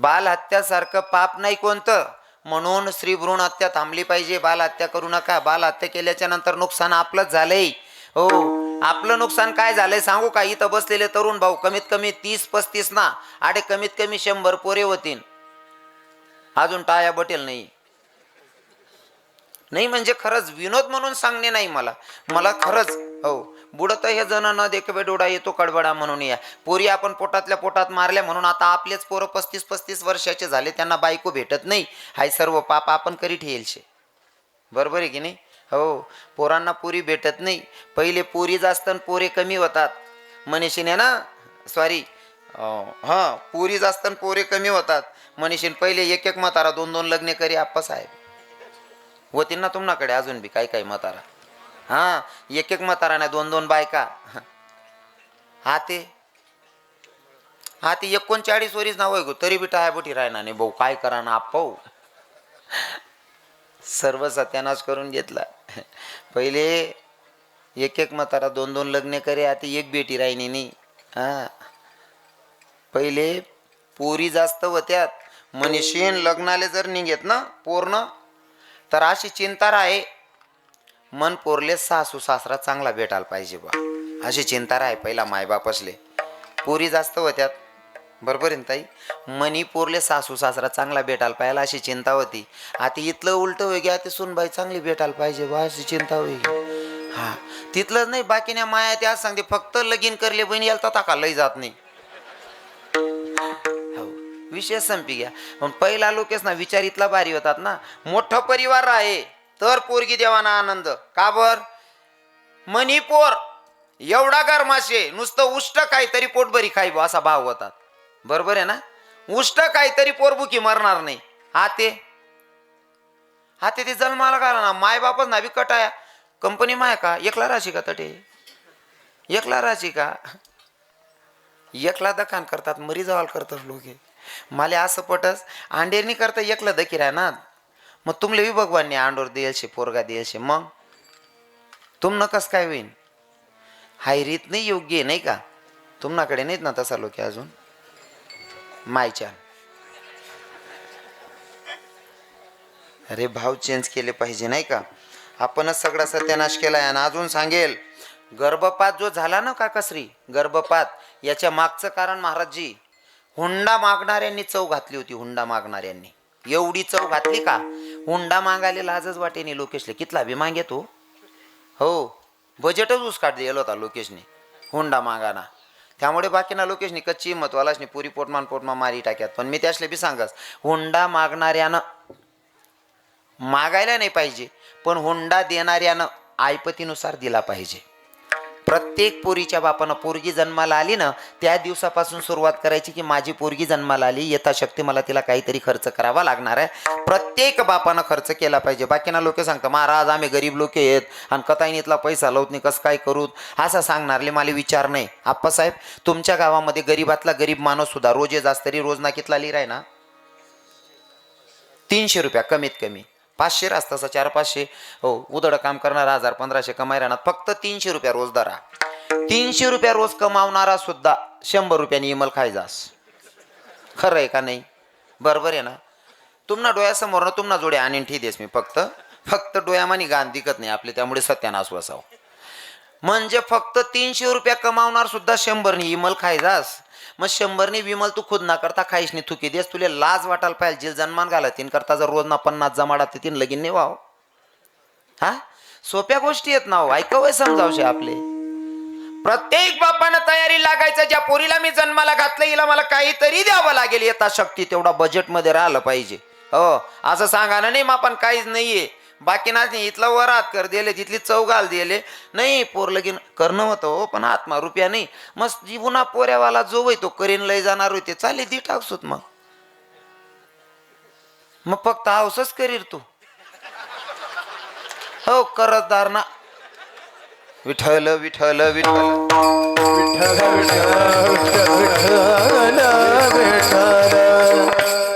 बालहत्यासारखं पाप नाही कोणतं? म्हणून स्त्री भ्रूण हत्या थांबली पाहिजे. बाल हत्या करू नका. बाल हत्या केल्याच्यानंतर नुकसान आपलंच झालंय. हो. आपलं नुकसान काय झालंय सांगू का? इथं बसलेले तरुण भाऊ कमीत कमी तीस पस्तीस ना. आडे कमीत कमी शंभर पोरे होतीन. अजून टाया बटेल नाही. नाही म्हणजे खरंच विनोद म्हणून सांगणे नाही मला. मला खरंच हो. बुडत हे जण न देखवे डोळा येतो कडबडा म्हणून या. पोरी आपण पोटातल्या पोटात मारल्या म्हणून आता आपलेच पोरं पस्तीस पस्तीस वर्षाचे झाले त्यांना बायको भेटत नाही. हाय सर्व पाप आपण करी ठेलशे बरोबर आहे की नाही? हो पोरांना पोरी भेटत नाही. पहिले पोरी जास्त आणि पोरे कमी होतात. मनीषीने ना सॉरी हां पोरी जास्त आणि पोरे कमी होतात. मनीषीन पहिले एक एक म्हातारा दोन दोन लग्न करी आप्पा साहेब. होतील ना तुम्हाकडे अजून बी काय काय म्हातारा? हां एक एक म्हातारा दोन दोन बायका. हा ते. हा ते एकोणचाळीस वरीच नाव आहे तरी बी टायाबोटी राहणार नाही भाऊ काय करा ना आप्पा सर्व सत्यानाश करून घेतला. पहिले एक एक म्हातारा दोन दोन लग्न करे आता एक बेटी राहिनी नाही. हा. पहिले पोरी जास्त होत्यात मनीषीन लग्नाले जर निघेत ना पूर्ण तर अशी चिंता राहे. मन पोरले सासू सासरा चांगला भेटायला पाहिजे बा. अशी चिंता राहे पहिला मायबाप असले पोरी जास्त होत्यात. बरोबर आहे ना ताई? मनी पोरले सासू सासरा चांगला भेटायला पाहिजे अशी चिंता होती. आता इथलं उलट होई घ्या आता सुनबाई चांगली भेटायला पाहिजे बा अशी चिंता होई हा तिथलंच नाही बाकीने माया त्या सांगते फक्त लगीन करले बहिणी याला तर का लई जात नाही. हो विषय संपी घ्या पण पहिला लोकेस ना विचार इथला भारी होतात ना. मोठं परिवार आहे. तर पोरगी देवाना आनंद. का बर? मणिपोर पोर. एवढा गरमाशे नुसतं उष्ट काहीतरी पोटभरी खाई असा भाव होतात. बरोबर आहे ना? उष्ट काहीतरी पोरबुकी मरणार नाही. हा ते हा ते जन्माला घाला ना. माय बापच ना बी कटाया. कंपनी माय का? एकला राशी का तटे? एकला राशी का? एकला दखान करतात मरी जवाल करतात लोक. मला असं पटस. अंडेरनी करता एकला दकीर आहे ना? मग तुमले बी भगवानने आंडोर देईल शे पोरगा देईल शे मग? तुम कस काय होईन? हाय रीत नाही योग्य आहे नाही का? तुम्हाकडे नाहीत ना तसा लोक अजून? मायच्या. अरे भाव चेंज केले पाहिजे नाही का? आपणच सगळा सत्यानाश केलाय आणि अजून सांगेल गर्भपात जो झाला ना काकाश्री गर्भपात याच्या मागचं कारण महाराजजी हुंडा मागणाऱ्यांनी चव घातली होती हुंडा मागणाऱ्यांनी. एवढी चव घातली का? हुंडा मागायला लाजच वाटेने लोकेशले. कितला बी मागे तो हो बजेटच उसकाट दिलं होता लोकेशने हुंडा मागाना. त्यामुळे बाकीना लोकेशनी कच्ची महत्वालाच नाही पुरी पोटमान पोटमा मारी टाक्यात. पण मी त्यासले बी सांगस हुंडा मागणाऱ्यानं मागायला नाही पाहिजे पण हुंडा देणाऱ्यानं आयपतीनुसार दिला पाहिजे. प्रत्येक पोरीच्या बापानं पोरगी जन्माला आली ना त्या दिवसापासून सुरुवात करायची की माझी पोरगी जन्माला आली यथाशक्ती मला तिला काहीतरी खर्च करावा लागणार आहे. प्रत्येक बापानं खर्च केला पाहिजे. बाकीना लोक सांगतात महाराज आम्ही गरीब लोक आहेत आणि कताईनीतला पैसा लावत नाही कसं काय करूत? असं सांगणारले मला विचार नाही. आप्पासाहेब तुमच्या गावामध्ये गरीबातला गरीब माणूस सुद्धा रोजे जास्त तरी रोज ना कितला लिहिराय ना? तीनशे रुपया कमीत कमी. पाचशे रास तसं चार पाचशे. हो उदड काम करणारा हजार पंधराशे कमाई राहणार फक्त तीनशे रुपया रोज दरा तीनशे रुपया रोज कमावणारा सुद्धा शंभर रुपयाने इमल खायजास. खरं आहे का नाही? बरोबर आहे ना? तुम्हाला डोळ्यासमोर ना तुम्हाला जोडे आणीन ठी देस मी फक्त. फक्त डोळ्यामानी गाण दिकत नाही आपले त्यामुळे सत्यानाश बसावं म्हणजे फक्त तीनशे रुपया कमावणार सुद्धा शंभरनी इमल खायजास. मग शंभरने विमल तू खुद ना करता खाईस नाही. थुकी देस तुले लाज वाटायला पाहिजे. जिल जन्मान घाला तीन करता जर रोज ना पन्नास जमाडा ते तीन लगीन नाही वाव हा? सोप्या गोष्टी आहेत ना हो. समजावशे आपले. प्रत्येक बापानं तयारी लागायचं ज्या पोरीला मी जन्माला घातलं हिला मला काहीतरी द्यावं लागेल. येता शक्ती तेवढा बजेटमध्ये राहिलं पाहिजे. हो असं सांगा ना नाही आपण काहीच नाहीये. बाकी नाही इथला वरात कर दिले तिथली चौगाल दिले. नाही पोर लगीन करणं होतं हो पण आत्मा रुपया नाही. मस्त जीवना पोऱ्यावाला जो होय तो करीन लय जाणार होते. चालेल दी टाकसूत मग. मग फक्त हाऊसच करीर तू. हो करतदार ना. विठ्ठल विठ्ठल विठ्ठल.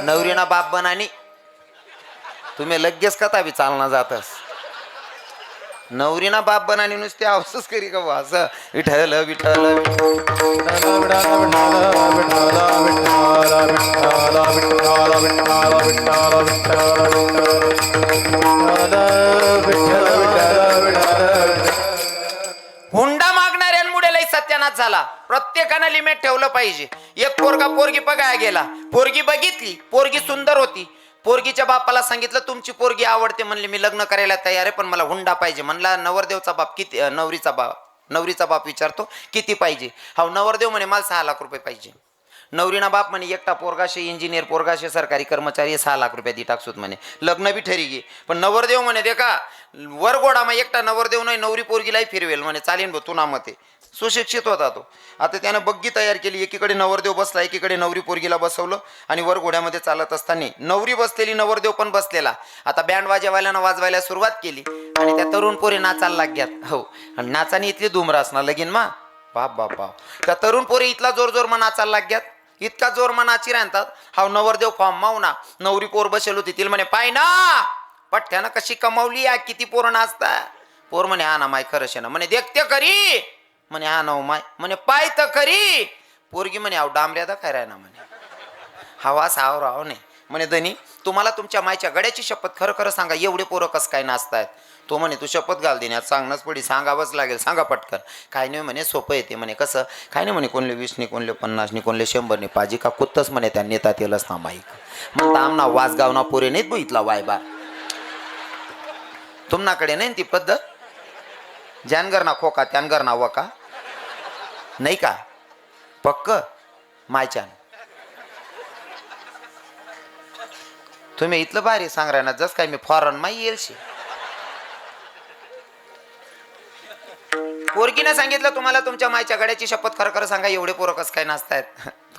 नवरीना बाप बनानी. तुम्ही लगेच कथा बी चालना जातस. नवरीना बाप बनाने नुसते आवसच करी का वास विठल विठल हुंडा मागणाऱ्यांमुळे लई सत्यानाथ झाला. प्रत्येकानं लिमिट ठेवलं पाहिजे. एक पोरगा पोरगी बघायला गेला. पोरगी बघितली पोरगी सुंदर होती. पोरगीच्या बापाला सांगितलं तुमची पोरगी आवडते म्हणले मी लग्न करायला तयार आहे पण मला हुंडा पाहिजे. म्हणला नवरदेवचा बाप किती नवरीचा बाप नवरीचा बाप विचारतो किती पाहिजे? हा नवरदेव म्हणे मला सहा लाख रुपये पाहिजे. नवरीना बाप म्हणे एकटा पोरगाशे इंजिनियर पोरगाशे सरकारी कर्मचारी सहा लाख रुपये दी टाकसूत म्हणे. लग्न बी ठरी गे. पण नवरदेव म्हणे दे का वर मग एकटा नवरदेव नाही नवरी पोरगीलाही फिरवेल म्हणे चालेल भो तुना मते. सुशिक्षित होता तो. आता त्यानं बग्गी तयार केली. एकीकडे नवरदेव बसला एकीकडे नवरी पोरगीला बसवलं आणि वर घोड्यामध्ये चालत असताना नवरी बसलेली नवरदेव पण बसलेला. आता बँड वाजवायला वाजवायला सुरुवात केली आणि त्या तरुण पोरी नाचायला लागल्यात. हो आणि नाचाने इथली धुमरा असणार लगीन मा. बाप बाप बाप. त्या तरुण पोरी इथला जोर जोर मग नाचायला लागल्यात. इतका जोर मग नाची राहतात हा नवरदेव फॉर्म मावना नवरी पोर बसेल होती. तिला म्हणे पाय ना! पठ्ठ्यानं कशी कमावली या? किती पोरं नाचता पोर म्हणे हा ना माय खरंच ना म्हणे देखते करी म्हणे हा ना हो, माय. म्हणे पाय तर करी पोरगी म्हणे अहो डांबऱ्या दा काय ना म्हणे. हवा साव राव नाही म्हणे धनी तुम्हाला तुमच्या मायच्या गड्याची शपथ खरं खरं सांगा. एवढे पोरं कसं काय नाचतायत? तो म्हणे तू शपथ घाल देण्यात सांगणंच पडी. सांगावंच लागेल. सांगा पटकन. काय नाही म्हणे सोपं येते म्हणे कसं? काय नाही म्हणे कोणले वीसने कोणले पन्नासनी कोणले शंभरने पाजी का कुत्तच म्हणे त्या नेता येलच ना माईक म्हणता आमना वासगाव ना पोरे नाहीत बघितला वायबा तुमनाकडे नाही ती पद्धत? ज्यानगर ना खोका त्यानगर ना वका. नाही का? पक्क मायच्यान तुम्ही इथलं भारी सांग ना जस काय मी फॉरन माही येईल शे पोरकीनं सांगितलं तुम्हाला तुमच्या मायच्या गड्याची शपथ खरं खरं सांगा एवढे पोरं कसं काय नाचतायत?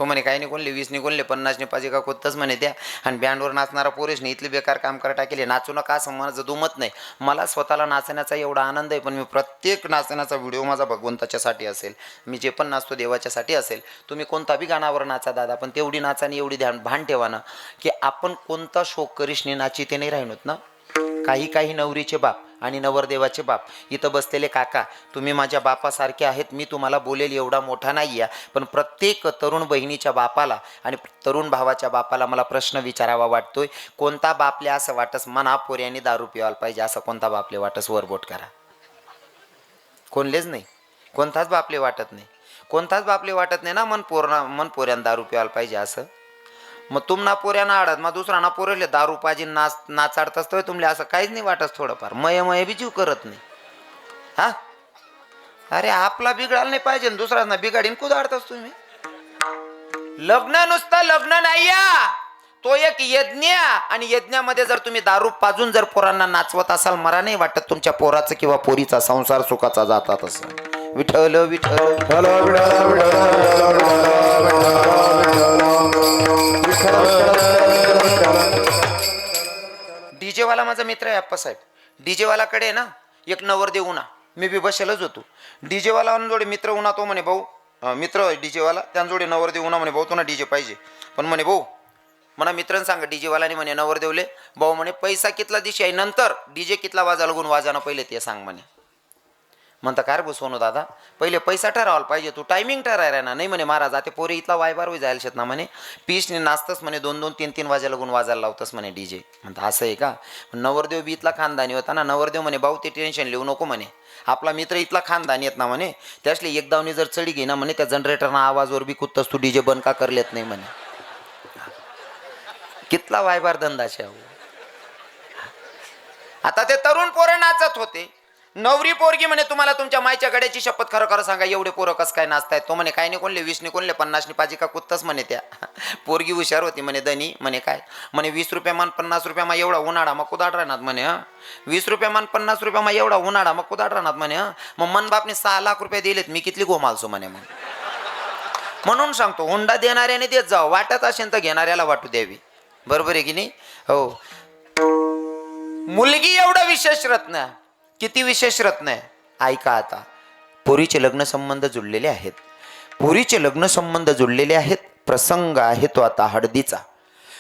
तो म्हणे काही नाही कोणले वीस कोणले पन्नास नाही पाहिजे का कोणतंच म्हणे द्या. आणि बँडवर नाचणारा पोरेश इथले बेकार काम करा टाकेले. नाचू नका असं माझं दुमत नाही. मला स्वतःला नाचण्याचा एवढा आनंद आहे पण मी प्रत्येक नाचण्याचा व्हिडिओ माझा भगवंताच्यासाठी असेल. मी जे पण नाचतो देवाच्यासाठी असेल. तुम्ही कोणता बी गाणावर नाचा दादा पण तेवढी नाचा आणि एवढी ध्यान भान ठेवा ना की आपण कोणता शोक करिशने नाची ते नाही राहिनोत ना? काही काही नवरीचे बाप आणि नवरदेवाचे बाप. इथं बसलेले काका तुम्ही माझ्या बापासारखे आहेत मी तुम्हाला बोलेल एवढा मोठा नाही आहे पण प्रत्येक तरुण बहिणीच्या बापाला आणि तरुण भावाच्या बापाला मला प्रश्न विचारावा वाटतोय. कोणता बापले असं वाटस? मना पोऱ्याने दारू पिवायला पाहिजे असं कोणता बापले वाटस? वरबोट करा. कोणलेच नाही. कोणताच बापले वाटत नाही. कोणताच बापले वाटत नाही ना मन पोरणा मन पोऱ्यानं दारू पिवायला पाहिजे असं? मग तुमना पोऱ्यानं आडत मग दुसरा ना पोरले दारू पाहिजे नाच नाचाडत असतोय तुमले असं काहीच नाही वाटत थोडंफार मय मय बी जीव करत नाही हा अरे आपला बिघडायला नाही पाहिजे दुसरा ना बिघाडीन असतो तुम्ही लग्न नुसतं लग्न नाही या तो एक यज्ञ आणि यज्ञामध्ये जर तुम्ही दारू पाजून जर पोरांना नाचवत असाल मला नाही वाटत तुमच्या पोराचं किंवा पोरीचा संसार सुखाचा जातात असं विठल विठल डीजेवाला माझा मित्र आहे अप्पासाहेब डीजेवालाकडे आहे ना एक नवरदेव उन्हा मी बी बसेलच होतो. डीजेवाला जोडे मित्र उन्हा तो म्हणे भाऊ. मित्र डीजेवाला. त्यांजोडे नवरदेव उन्हा म्हणे भाऊ तुला डीजे पाहिजे. पण म्हणे भाऊ म्हणा मित्रांनी सांगा डीजेवालाने म्हणे नवरदेवले भाऊ म्हणे पैसा कितला दिशी आहे? नंतर डीजे कितला वाजा लागून वाजाना पहिले ते सांग म्हणे. म्हणता काय रे सोनू दादा. पहिले पैसा ठरवायला पाहिजे तू टायमिंग ठरायला ना नाही म्हणे महाराज आता पोरे इथला वायबार होई जायला शेत ना म्हणे. पीसने नाचतस म्हणे दोन दोन तीन तीन वाजायला लागून वाजायला लावतस म्हणे डी जे म्हणता असं आहे का? नवरदेव बी इथला खानदानी होता ना. नवरदेव म्हणे भाऊ ते टेन्शन लिहू नको म्हणे. आपला मित्र इथला खानदानी येत ना म्हणे. त्यासले एक दावणी जर चढी घे ना म्हणे त्या जनरेटरना आवाजवर बी कुत्तस तू डीजे बंद का करलेत नाही म्हणे. कितला वायबार धंदाशे आता ते तरुण पोरं नाचत होते. नवरी पोरगी म्हणे तुम्हाला तुमच्या मायच्या गड्याची शपथ खरं खरं सांगा. एवढे पोरं कसं काय नाचतायत? तो म्हणे काय नाही कोणले? वीस कोणले? पन्नास पाजी का कुत्तच? म्हणे त्या. पोरगी हुशार होती म्हणे दनी म्हणे काय? म्हणे वीस रुपया मान पन्नास रुपया मा एवढा उन्हाळा मग कुदाड राहणार म्हणे वीस रुपया मान पन्नास रुपया मा एवढा उन्हाळा मग कुदाड राहणार म्हणे मग मन बापने सहा लाख रुपये दिलेत मी कितली गोमालसो म्हणे मग. म्हणून सांगतो हुंडा देणाऱ्याने देत जावं. वाटत असेल तर घेणाऱ्याला वाटू द्यावी. बरोबर आहे की नाही? हो. मुलगी एवढं विशेष रत्न. किती विशेष रत्न आहे? ऐका आता. पोरीचे लग्न संबंध जुळलेले आहेत. पोरीचे लग्न संबंध जुळलेले आहेत. प्रसंग आहे तो आता हळदीचा.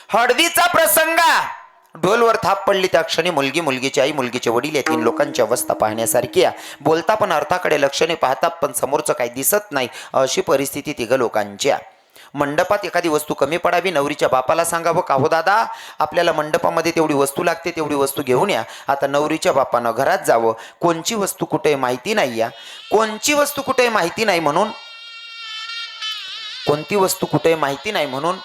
हळदीचा प्रसंग! ढोलवर थाप पडली त्या क्षणी मुलगी मुलगीची आई मुलगीचे वडील या तीन लोकांची अवस्था पाहण्यासारखी आहे. बोलता पण अर्थाकडे लक्षणे पाहता पण समोरचं काही दिसत नाही. अशी परिस्थिती तिघ लोकांची आहे. मंडपात एखादी वस्तू कमी पडावी नवरीच्या बापाला सांगावं का हो दादा? आपल्याला मंडपामध्ये तेवढी वस्तू लागते तेवढी वस्तू घेऊन या. आता नवरीच्या बापानं घरात जावं. कोणची वस्तू कुठे माहिती नाही या. कोणची वस्तू कुठे माहिती नाही म्हणून? कोणती वस्तू कुठे आहे माहिती नाही म्हणून?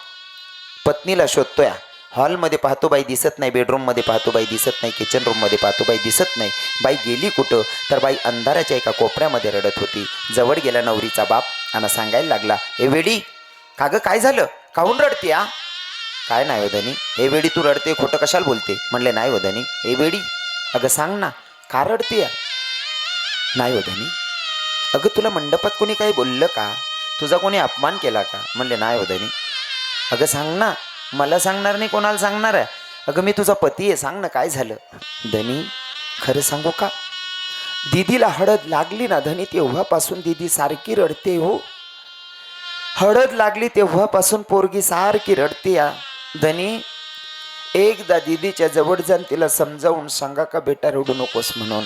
पत्नीला शोधतोय हॉलमध्ये पाहतो बाई दिसत नाही बेडरूममध्ये पाहतो बाई दिसत नाही किचन रूममध्ये पाहतो बाई दिसत नाही. बाई गेली कुठं? तर बाई अंधाराच्या एका कोपऱ्यामध्ये रडत होती. जवळ गेला नवरीचा बाप आणि सांगायला लागला ए वेडी का गं काय झालं? काहून रडते आ? काय नाही हो वदनी हे वेडी तू रडते खोटं कशाला बोलते? म्हणले नाही हो वदनी हे वेडी. अगं सांग ना का रडते या नाही हो वदनी अगं तुला मंडपात कोणी काही बोललं का? तुझा कोणी अपमान केला का? म्हणले नाही वदनी अगं सांग ना. मला सांगणार नाही कोणाला सांगणार आहे? अगं मी तुझा पती आहे सांग ना काय झालं? धनी खरं सांगू का? दिदीला हळद लागली ना धनी तेव्हापासून दीदी सारखी रडते हो. हळद लागली तेव्हापासून पोरगी सारखी रडते या. धनी एकदा दीदीच्या जवळ जाऊन तिला समजावून सांगा का बेटा रडू नकोस म्हणून.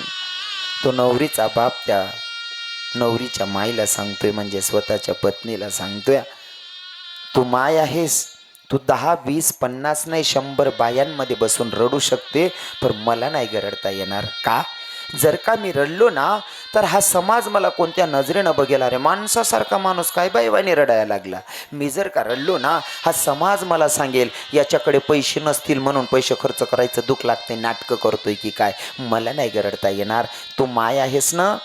तो नवरीचा बाप त्या नवरीच्या माईला सांगतोय म्हणजे स्वतःच्या पत्नीला सांगतोय. तू माय आहेस. तू दहा वीस पन्नास नाही शंभर बायांमध्ये बसून रडू शकते पण मला नाही गरडता येणार. का? जर का मी रडलो ना तर हा समाज मला कोणत्या नजरेनं बघेल? अरे माणसासारखा माणूस काय बाईवाने रडायला लागला? मी जर का रडलो ना हा समाज मला सांगेल याच्याकडे पैसे नसतील म्हणून पैसे खर्च करायचं दुःख लागते नाटकं करतोय की काय? मला नाही गरडता येणार. तू माय आहेस ना?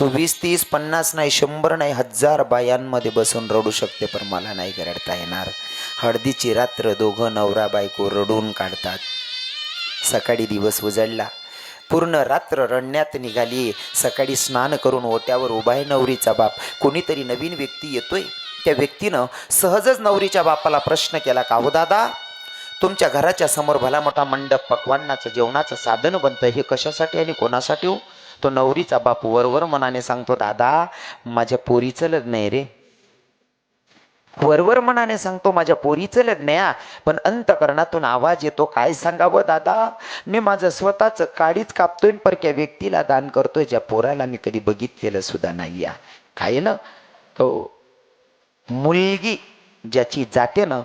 तू वीस तीस पन्नास नाही शंभर नाही हजार बायांमध्ये बसून रडू शकते पण मला नाही गरडता येणार. हळदीची रात्र दोघं नवरा बायको रडून काढतात. सकाळी दिवस उजळला पूर्ण रात्र रडण्यात निघाली. सकाळी स्नान करून ओट्यावर उभा आहे नवरीचा बाप. कोणीतरी नवीन व्यक्ती येतोय. त्या व्यक्तीनं सहजच नवरीच्या बापाला प्रश्न केला का हो दादा? तुमच्या घराच्या समोर भला मोठा मंडप पकवानाचं जेवणाचं साधन बनतं हे कशासाठी आणि कोणासाठी हो? तो नवरीचा बाप वरवर मनाने सांगतो दादा माझ्या पोरीचं लग्न आहे रे. वरवर मनाने सांगतो माझ्या पोरीचं लग्न या पण अंतकरणातून आवाज येतो काय सांगावं दादा? मी माझं स्वतःच काडीच कापतोय परक्या व्यक्तीला दान करतोय ज्या पोराला मी कधी बघितलेलं सुद्धा नाही या काय ना? तो मुलगी ज्याची जाते ना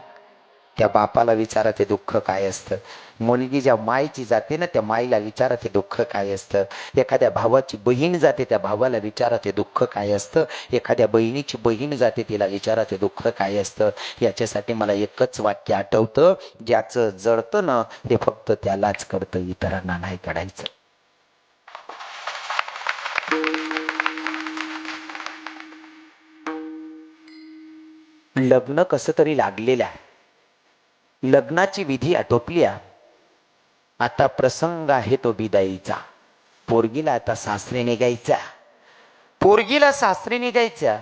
त्या बापाला विचारा ते दुःख काय असतं? मुलगी ज्या मायची जाते ना त्या माईला विचारा ते दुःख काय असतं? एखाद्या भावाची बहीण जाते त्या भावाला विचारा ते दुःख काय असतं? एखाद्या बहिणीची बहीण जाते तिला विचारा ते दुःख काय असतं? याच्यासाठी मला एकच वाक्य आठवतं ज्याचं जळतं ना ते फक्त त्यालाच कळतं इतरांना नाही कळायचं लग्न कसं तरी लागलेलं आहे. लग्नाची विधी आटोपली आहे. आता प्रसंग आहे तो बिदाईचा. पोरगीला आता सासरे निघायचा. पोरगीला सासरे निघायच्या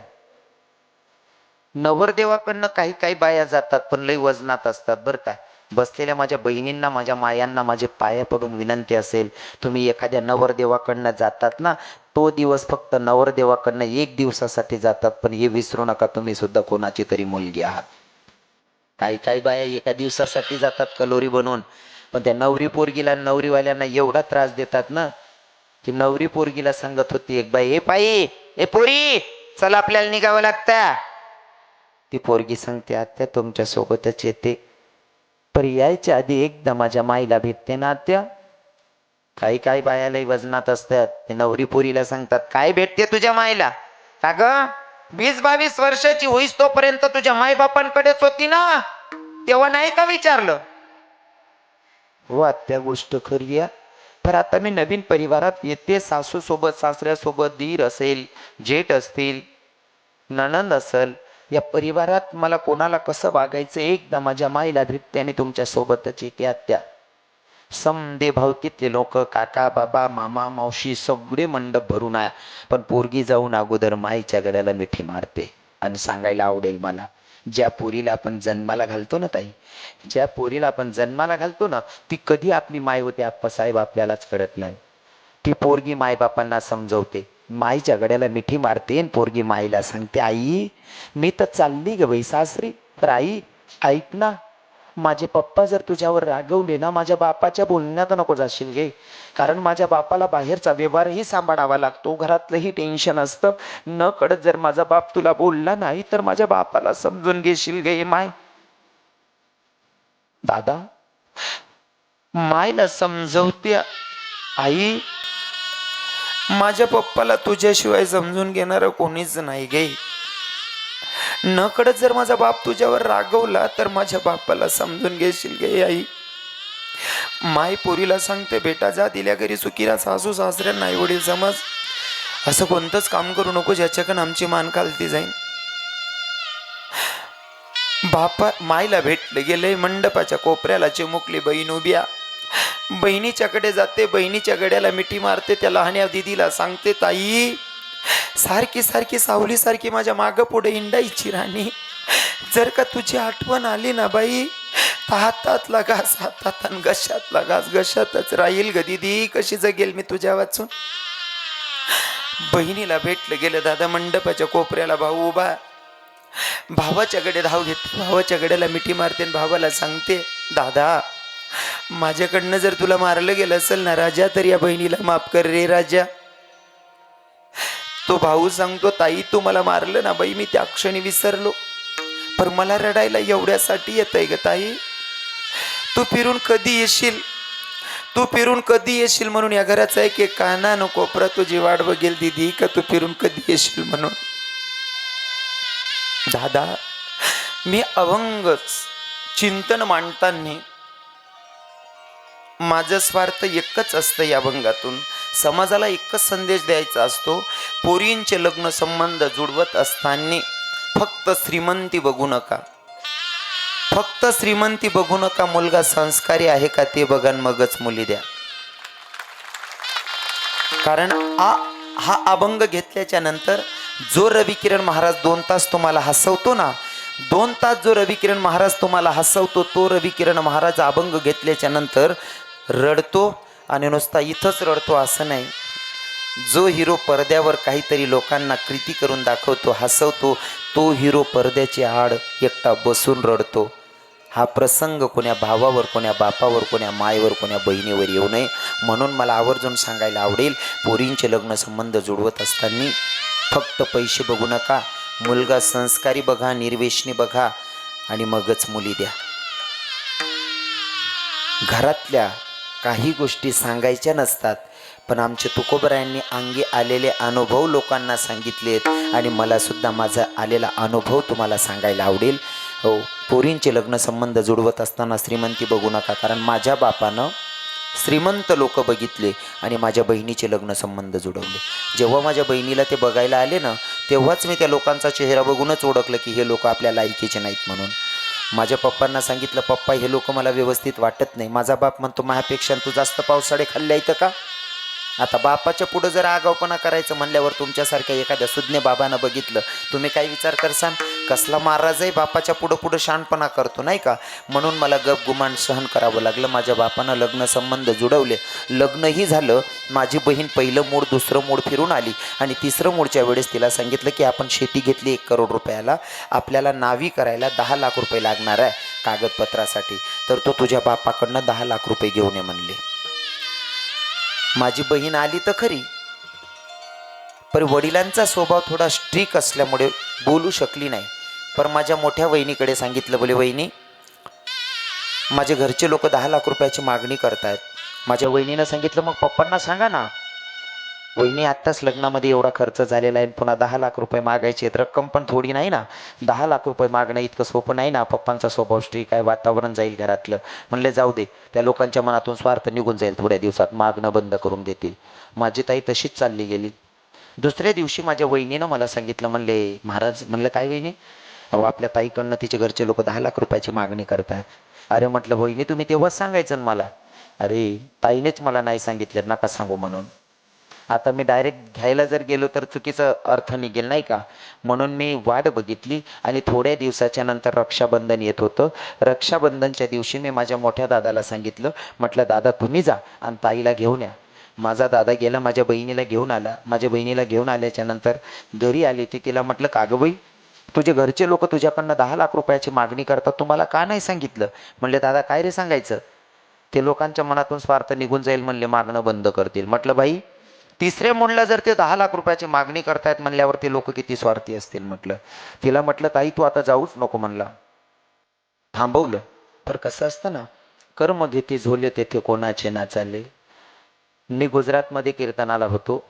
नवरदेवाकडनं काही काही बाया जातात पण लई वजनात असतात बरं काय बसलेल्या माझ्या बहिणींना माझ्या मायांना माझे पाया पडून विनंती असेल तुम्ही एखाद्या नवरदेवाकडनं जातात ना तो दिवस फक्त नवरदेवाकडनं एक दिवसासाठी जातात पण हे विसरू नका तुम्ही सुद्धा कोणाची तरी मुलगी आहात. काही काही बाया एका दिवसासाठी जातात कलोरी बनवून. पण त्या नवरी पोरगीला नवरीवाल्यांना एवढा त्रास देतात ना की नवरी पोरगीला सांगत होती एक बाई ए पायी ए पोरी चला आपल्याला निघावं लागतं. ती पोरगी सांगते आत्या तुमच्या सोबतच येते. पर यायच्या आधी एकदा माझ्या माईला भेटते ना आत्या. काही काही बायालाही वजनात असतात. ते नवरी पोरीला सांगतात काय भेटते तुझ्या माईला? का ग वीस बावीस वर्षाची होईस तोपर्यंत तुझ्या माई बापांकडेच होती ना. तेव्हा नाही का विचारलं? हो आत्या गोष्ट खरी आहे. तर आता मी नवीन परिवारात येते सासू सोबत सासऱ्यासोबत दीर असेल जेठ असतील नणंद असेल या परिवारात मला कोणाला कसं वागायचं एकदा माझ्या माईला भेटते तुमच्या सोबतच येते आत्या. समदे भावकीतले लोक काका बाबा मामा मावशी सगळे मंडप भरून आया. पण पोरगी जाऊन अगोदर माईच्या गळ्याला मिठी मारते आणि सांगायला आवडेल मला. ज्या पोरीला आपण जन्माला घालतो ना ताई ज्या पोरीला आपण जन्माला घालतो ना ती कधी आपली माय होते आप्पासाहेब आपल्यालाच कळत नाही. ती पोरगी मायबापांना समजवते. माईच्या गड्याला मिठी मारते आणि पोरगी माईला सांगते आई मी तर चालली ग बाई सासरी तर आई ऐक ना माझे पप्पा जर तुझ्यावर रागवले ना माझ्या बापाच्या बोलण्यात नको जाशील गे. कारण माझ्या बापाला बाहेरचा व्यवहारही सांभाळावा लागतो. घरातलंही टेन्शन असतं. न कळत जर माझा बाप तुला बोलला नाही तर माझ्या बापाला समजून घेशील गे माय. दादा मायला समजवते आई. माझ्या पप्पाला तुझ्याशिवाय समजून घेणारं कोणीच नाही गे. नकडत जर माझा बाप तुझ्यावर रागवला तर माझ्या बापाला समजून घेशील गे आई. माय पोरीला सांगते बेटा जा दिल्या घरी चुकीला सासू सासऱ्यांना आई वडील समज. असं कोणतंच काम करू नको ज्याच्याकडून आमची मान खालती जाईल बापा मायला भेटले गेले मंडपाच्या कोपऱ्याला चिमुकली बहीण उभ्या बहिणीच्याकडे जाते बहिणीच्या गड्याला मिठी मारते त्या लहान्या दिदीला सांगते ताई सारखी सारखी सावली सारखी माझ्या मागं पुढे इंडायची राणी. जर का तुझी आठवण आली ना बाई तर हातातला घास हातात आणि घशातला घास घशातच राहील ग दिदी. कशी जगेल मी तुझ्या वाचून? बहिणीला भेटलं गेलं दादा मंडपाच्या कोपऱ्याला भाऊ उभा. भावाच्याकडे धाव घेते भावाच्या गड्याला मिठी मारते आणि भावाला सांगते दादा माझ्याकडनं जर तुला मारलं गेलं असेल ना राजा तर या बहिणीला माफ कर रे राजा. तो भाऊ सांगतो ताई तू मला मारलं ना बाई मी त्या क्षणी विसरलो. पण मला रडायला एवढ्यासाठी येत आहे ग ताई. तू फिरून कधी येशील? तू फिरून कधी येशील म्हणून? या घराचा एक एक काना नको कोपरा तुझी वाट बघेल दिदी का तू फिरून कधी येशील म्हणून? दादा मी अवंगच. चिंतन मांडताना माझं स्वार्थ एकच असतं या अभंगातून समाजाला एकच संदेश द्यायचा असतो पोरींचे लग्न संबंध जुडवत असताना फक्त श्रीमंती बघू नका. फक्त श्रीमंती बघू नका मुलगा संस्कारी आहे का ते बघा मगच मुली द्या. कारण आ हा अभंग घेतल्याच्या नंतर जो रविकिरण महाराज दोन तास तुम्हाला हसवतो ना दोन तास जो रविकिरण महाराज तुम्हाला हसवतो तो रविकिरण महाराज अभंग घेतल्याच्या नंतर रडतो आणि नुसता इथंच रडतो असं नाही. जो हिरो पडद्यावर काहीतरी लोकांना कृती करून दाखवतो हसवतो तो हिरो पडद्याची आड एकटा बसून रडतो. हा प्रसंग कोण्या भावावर कोण्या बापावर कोण्या मायवर कोण्या बहिणीवर येऊ नये म्हणून मला आवर्जून सांगायला आवडेल पोरींचे लग्न संबंध जुळवत असताना फक्त पैसे बघू नका मुलगा संस्कारी बघा निर्वेशनी बघा आणि मगच मुली द्या. घरातल्या काही गोष्टी सांगायच्या नसतात. पण आमचे तुकोबरायांनी अंगी आलेले अनुभव लोकांना सांगितलेत आणि मला सुद्धा माझा आलेला अनुभव तुम्हाला सांगायला आवडेल. हो पोरींचे लग्नसंबंध जुडवत जुळवत असताना श्रीमंती बघू नका कारण माझ्या बापानं श्रीमंत लोक बघितले आणि माझ्या बहिणीचे लग्नसंबंध जुडवले. जुळवले जेव्हा माझ्या बहिणीला ते बघायला आले ना तेव्हाच मी त्या लोकांचा चेहरा बघूनच ओळखलं की हे लोक आपल्या लायकीचे नाहीत म्हणून. माझ्या पप्पांना सांगितलं पप्पा हे लोक मला व्यवस्थित वाटत नाही. माझा बाप म्हणतो माझ्यापेक्षा तू जास्त पावसाळे खाल्ल्या इथं का? आता बापाच्या पुढं जर आगावपणा करायचं म्हणल्यावर तुमच्यासारख्या एखाद्या सुज्ञ बाबानं बघितलं तुम्ही काय विचार करसान? कसला महाराजही बापाच्या पुढं पुढं शहाणपणा करतो नाही का? म्हणून मला गप गुमान सहन करावं लागलं. माझ्या बापानं लग्न संबंध जुडवले. लग्नही झालं. माझी बहीण पहिलं मूड दुसरं मूळ फिरून आली. आणि तिसरं मूळच्या वेळेस तिला सांगितलं की आपण शेती घेतली एक करोड रुपयाला. आपल्याला नावी करायला दहा लाख रुपये लागणार आहे कागदपत्रासाठी. तर तो तुझ्या बापाकडनं दहा लाख रुपये घेऊन ये म्हणले. माझी बहीण आली तर खरी. पण वडिलांचा स्वभाव थोडा स्ट्रिक असल्यामुळे बोलू शकली नाही. पर माझ्या मोठ्या वहिनीकडे सांगितलं बोले वहिनी माझे घरचे लोक दहा लाख रुपयाची मागणी करतायत. माझ्या वहिनीनं सांगितलं मग पप्पांना सांगा ना. वहिनी आत्ताच लग्नामध्ये एवढा खर्च झालेला आहे पुन्हा दहा लाख रुपये मागायचे आहेत. रक्कम पण थोडी नाही ना. दहा लाख रुपये मागणं इतकं सोपं नाही ना. पप्पांचा स्वभाव स्ट्रिक आहे वातावरण जाईल घरातलं. म्हणले जाऊ दे. त्या लोकांच्या मनातून स्वार्थ निघून जाईल थोड्या दिवसात. मागणं बंद करून देतील. माझी ताई तशीच चालली गेली. दुसऱ्या दिवशी माझ्या वहिनीनं मला सांगितलं म्हणले महाराज म्हणलं काय वहिनी अहो आपल्या ताईकडनं तिचे घरचे लोक दहा लाख रुपयाची मागणी करतायत अरे म्हटलं वहिनी तुम्ही तेव्हाच सांगायचं मला. अरे ताईनेच मला नाही सांगितलं नका सांगू म्हणून. आता मी डायरेक्ट घ्यायला जर गेलो तर चुकीचा अर्थ निघेल नाही का? म्हणून मी वाट बघितली आणि थोड्या दिवसाच्या नंतर रक्षाबंधन येत होतं. रक्षाबंधनच्या दिवशी मी माझ्या मोठ्या दादाला सांगितलं. म्हटलं दादा तुम्ही जा आणि ताईला घेऊन या. माझा दादा गेला माझ्या बहिणीला घेऊन आला. माझ्या बहिणीला घेऊन आल्याच्यानंतर घरी आली ती तिला म्हटलं कागबाई तुझे घरचे लोक तुझ्याकडनं दहा लाख रुपयाची मागणी करतात. तुम्हाला का नाही सांगितलं? म्हणले दादा काय रे सांगायचं? ते लोकांच्या मनातून स्वार्थ निघून जाईल म्हणले मागणं बंद करतील. म्हटलं बाई तिसऱ्या म्हणलं जर ते दहा लाख रुपयाची मागणी करतायत म्हणल्यावर ते लोक किती स्वार्थी असतील? म्हटलं. तिला म्हटलं ताई तू आता जाऊच नको म्हणला. थांबवलं. तर कसं असतं ना कर्म घेते झोले तेथे कोणाचे ना चालले मी गुजरातमध्ये कीर्तनाला होतो.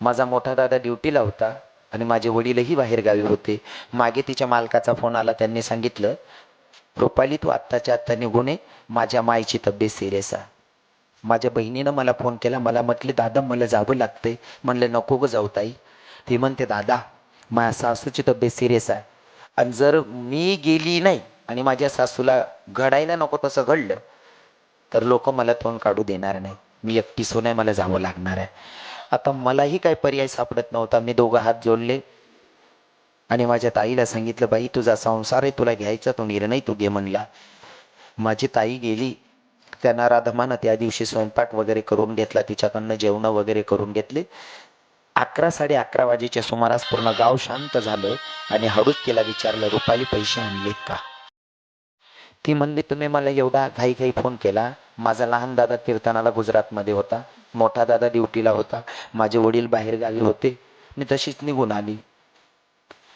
माझा मोठा दादा ड्युटीला होता. आणि माझे वडीलही बाहेरगावी होते. मागे तिच्या मालकाचा फोन आला त्यांनी सांगितलं रुपाली तू आत्ताच्या आत्ता निघून ये माझ्या माईची तब्येत सिरियस आहे. माझ्या बहिणीनं मला फोन केला मला म्हटले दादा मला जावं लागतंय. म्हणलं नको ग जाऊ ताई. ती म्हणते दादा माझ्या सासूची तब्येत सिरियस आहे. आणि जर मी गेली नाही आणि माझ्या सासूला घडायला नको तसं घडलं तर लोक मला तोंड काढू देणार नाही. मी एकटी सोन आहे मला जावं लागणार आहे. आता मलाही काही पर्याय सापडत नव्हता. मी दोघं हात जोडले. आणि माझ्या ताईला सांगितलं बाई तुझा संसार आहे तुला घ्यायचा तो निर्णय तू घे म्हणला. माझी ताई गेली. त्यांना राधमानं त्या दिवशी स्वयंपाक वगैरे करून घेतला. तिच्याकडनं जेवण वगैरे करून घेतले. अकरा साडे अकरा वाजेच्या सुमारास पूर्ण गाव शांत झालं आणि हळूच तिला विचारलं रुपाली पैसे आणलेत का? ती म्हणली तुम्ही मला एवढा घाई घाई फोन केला. माझा लहान दादा कीर्तनाला गुजरातमध्ये होता. मोठा दादा ड्युटीला होता. माझे वडील बाहेरगावी होते. मी तशीच निघून आली.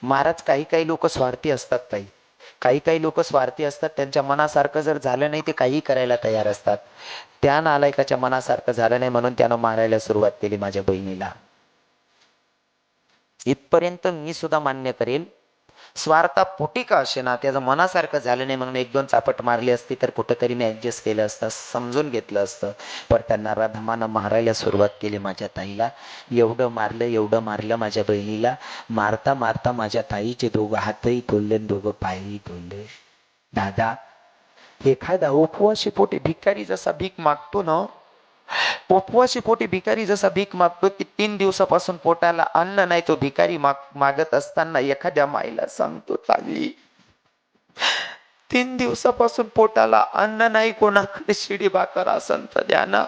महाराज काही काही लोक स्वार्थी असतात ताई. काही काही लोक स्वार्थी असतात. त्यांच्या मनासारखं जर झालं नाही ते काही करायला तयार असतात. त्या नालायकाच्या मनासारखं झालं नाही म्हणून त्यानं मारायला सुरुवात केली माझ्या बहिणीला. इथपर्यंत मी सुद्धा मान्य करेल स्वार्थापोटी का असे ना त्याचं मनासारखं झालं नाही. म्हणून एक दोन चापट मारली असती तर कुठंतरी मी ऍडजस्ट केलं असतं समजून घेतलं असतं. पण त्यांना राधमानं मारायला सुरुवात केली माझ्या ताईला. एवढं मारलं एवढं मारलं माझ्या बहिणीला. मारता मारता माझ्या ताईचे दोघं हातही तोडले दोघं पायही तोडले. दादा एखादा उपवाशी पोटी भिकारी जसा भीक मागतो ना पोपवाशी पोटी भिकारी जसा भीक मागतो की तीन दिवसापासून पोटाला अन्न नाही तो भिकारी माग मागत असताना एखाद्या माईला सांगतो चांगली तीन दिवसापासून पोटाला अन्न नाही कोणाकडे शिडी भाकर असन तर द्या ना.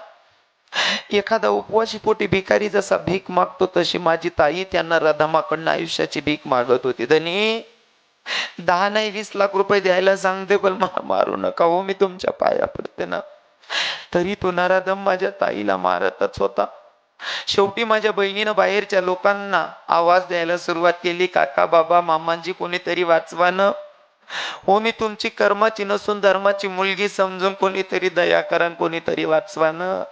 एखादा उपवाशी पोटी भिकारी जसा भीक मागतो तशी माझी ताई त्यांना रधमाकडनं आयुष्याची भीक मागत होती. धनी दहा नाही वीस लाख रुपये द्यायला सांगते पण मला मारू नका हो मी तुमच्या पाया पडते ना. तरी तो नराधम माझ्या ताईला मारतच होता. शेवटी माझ्या बहिणीनं बाहेरच्या लोकांना आवाज द्यायला सुरुवात केली. काका बाबा मामांची कोणीतरी वाचवानं? हो मी तुमची कर्माची नसून धर्माची मुलगी समजून कोणीतरी दया करा कोणीतरी वाचवानं.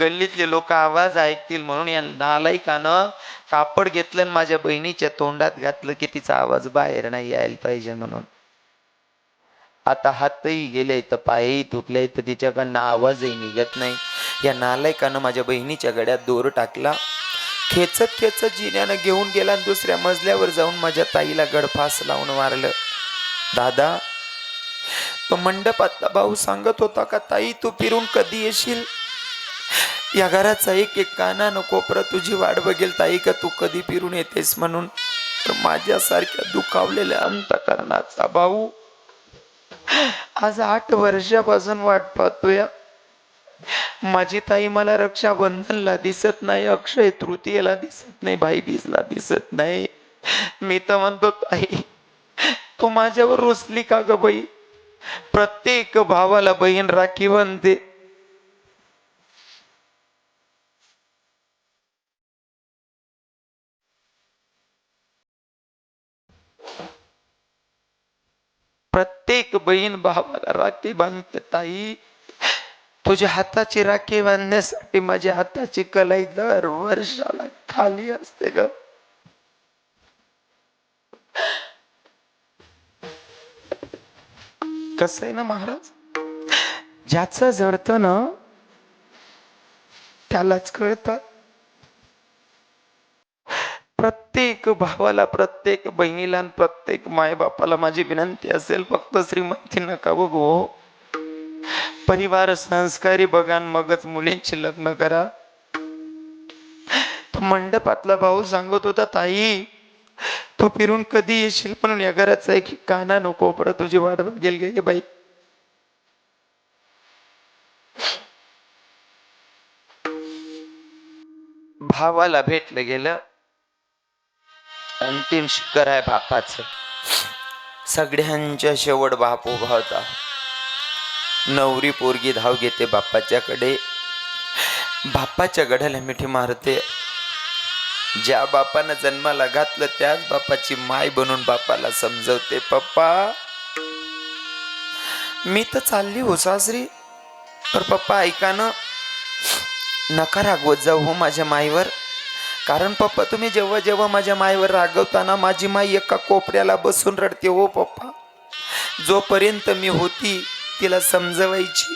गल्लीतले लोक आवाज ऐकतील म्हणून या नालायकानं कापड घेतलं माझ्या बहिणीच्या तोंडात घातलं की तिचा आवाज बाहेर नाही यायला पाहिजे म्हणून. आता हातही गेले तर पायही तुटले तर तिच्याकडनं आवाजही निघत नाही. या नालायकानं माझ्या बहिणीच्या गड्यात दोर टाकला. खेचत खेचत जिन्यानं घेऊन गेला आणि दुसऱ्या मजल्यावर जाऊन माझ्या ताईला गडफास लावून मारलं दादा तो मंडपातला भाऊ सांगत होता का ताई तू फिरून कधी येशील? या घराचा एक एक काना कोपरा तुझी वाट बघेल ताई का तू कधी फिरून येतेस म्हणून? तर माझ्यासारख्या दुखावलेल्या अंतकरणाचा भाऊ आज आठ वर्षापासून वाट पाहतोय. माझी ताई मला रक्षाबंधनला दिसत नाही अक्षय तृतीयेला दिसत नाही भाई बीजला दिसत नाही. मी तर म्हणतो ताई तू माझ्यावर रुसली का ग बाई? प्रत्येक भावाला बहीण राखी बनते प्रत्येक बहीण भावाला राखी बांधते ताई तुझ्या हाताची राखी बांधण्यासाठी माझ्या हाताची कलाई दर वर्षाला खाली असते ग. कस आहे ना महाराज? ज्याचं जडतं ना त्यालाच कळतात प्रत्येक भावाला प्रत्येक बहिणीला प्रत्येक मायबापाला माझी विनंती असेल फक्त श्रीमंती नका बघू हो. परिवार संस्कारी बघा मगच मुलींची लग्न करा. मंडपातला भाऊ सांगत होता ताई तू फिरून कधी येशील? पण या घराचा एक काना नको परत तुझी वाट बघेल गे बाई. भावाला भेटलं गेलं. अंतिम शिखर आहे बापाचं. सगळ्यांच्या शेवट बाप उभा होता. नवरी पोरगी धाव घेते बापाच्याकडे. बापाच्या गड्याला मिठी मारते. ज्या बापानं जन्माला घातलं त्याच बापाची माय बनून बापाला समजवते. पप्पा मी तर चालली हो सासरी. पर पप्पा ऐका ना. नका रागवत जाऊ हो माझ्या माईवर. कारण पप्पा तुम्ही जेव्हा जेव्हा माझ्या मायवर रागवताना माझी माई एका कोपऱ्याला बसून रडते हो पप्पा. जोपर्यंत मी होती तिला समजवायची.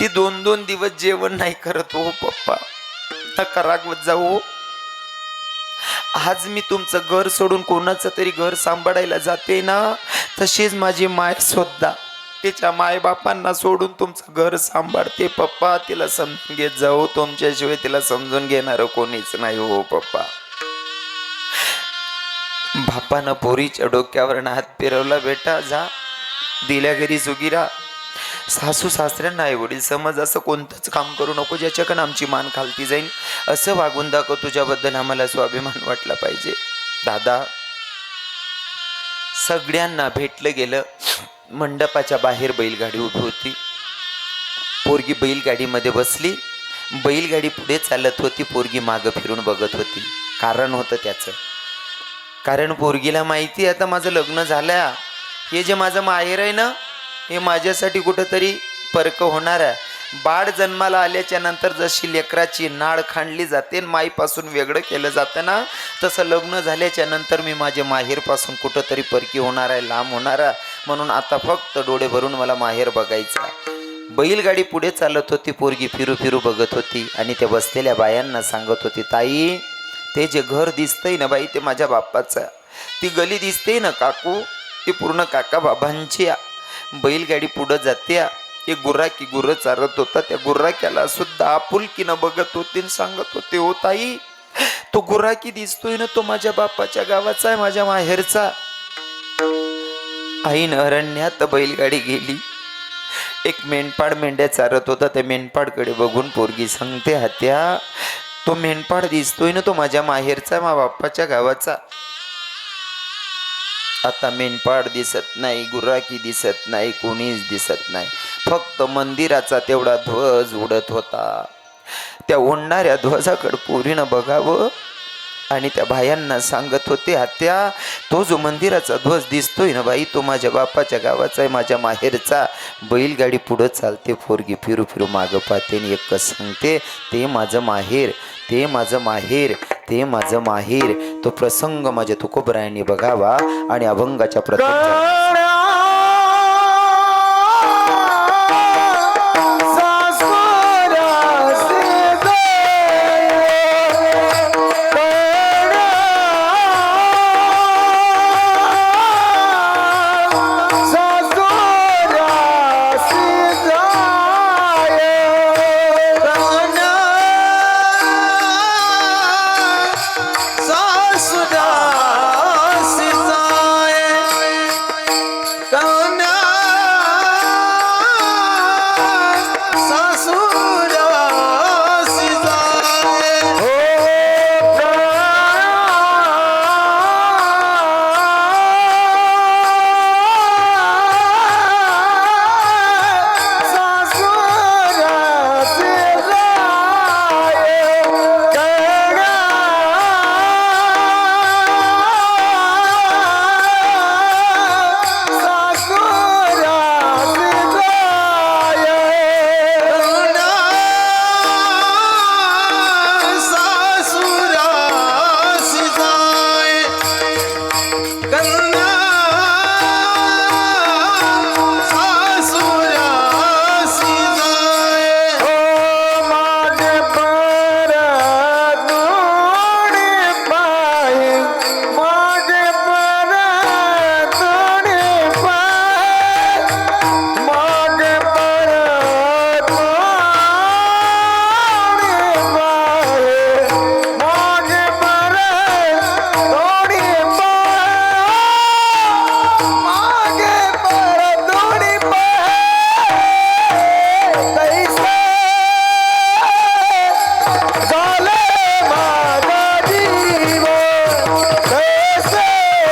ती दोन दोन दिवस जेवण नाही करत हो पप्पा. नका रागवत जाऊ हो. आज मी तुमचं घर सोडून कोणाचं तरी घर सांभाळायला जाते ना तशीच माझी माय सुद्धा. तिच्या मायबापांना सोडून तुमचं घर सांभाळते पप्पा. तिला समजून घेत जाऊ. तुमच्याशिवाय तिला समजून घेणार कोणीच नाही हो पप्पा. बापानं पोरीच्या डोक्यावर हात फिरवला बेटा जा. दिल्या घरी सुगिरा सासू सासऱ्यांना आई वडील समज असं कोणतंच काम करू नको ज्याच्याकडे आमची मान खालती जाईल असं वागून दाखव तुझ्याबद्दल आम्हाला स्वाभिमान वाटला पाहिजे. दादा सगळ्यांना भेटलं गेलं. मंडपाच्या बाहेर बैलगाडी उभी होती. पोरगी बैलगाडीमध्ये बसली. बैलगाडी पुढे चालत होती. पोरगी मागं फिरून बघत होती. कारण होतं त्याचं. कारण पोरगीला माहिती आहे आता माझं लग्न झालं हे जे माझं माहेर आहे ना हे माझ्यासाठी कुठंतरी परक होणार आहे. बाळ जन्माला आल्याच्यानंतर जशी लेकराची नाळ खांडली जाते आणि माईपासून वेगळं केलं जातं ना तसं लग्न झाल्याच्यानंतर मी माझ्या माहेरपासून कुठंतरी परकी होणार आहे लांब होणार म्हणून आता फक्त डोळे भरून मला माहेर बघायचं आहे. बैलगाडी पुढे चालत होती पोरगी फिरू फिरू बघत होती आणि त्या बसलेल्या बायांना सांगत होती ताई ते जे घर दिसतंय ना बाई ते माझ्या बाप्पाचं ती गली दिसते ना काकू ती पूर्ण काका बाबांची बैलगाडी पुढं जाते एक गुर्राकी गुर चारत होता त्या गुर्राक्याला सुद्धा आपुलकीनं बघत होते आणि सांगत होते हो ताई तो गुर्राकी दिसतोय ना तो माझ्या बापाच्या गावाचा आहे माझ्या माहेरचा. आईन अरण्यात बैलगाडी गेली. एक मेंढपाड मेंढ्या चारत होता त्या मेंढपाडकडे बघून पोरगी सांगते हात्या तो मेंढपाड दिसतोय ना तो माझ्या माहेरचा मा बाप्पाच्या गावाचा. आता मेंढपाड दिसत नाही गुराकी दिसत नाही कोणीच दिसत नाही. फक्त मंदिराचा तेवढा ध्वज उडत होता. त्या उडणाऱ्या ध्वजाकडे पोरीनं बघावं आणि त्या भायांना सांगत होते आत्या तो जो मंदिराचा ध्वज दिसतोय ना बाई तो माझ्या बापाच्या गावाचा आहे माझ्या माहेरचा. बैलगाडी पुढं चालते पोरगी फिरू फिरू मागं पाहते आणि एक सांगते ते माझं माहेर ते माझं माहेर ते माझं माहेर. तो प्रसंग माझ्या तुकोबरायांनी बघावा आणि अभंगाच्या प्रसंगा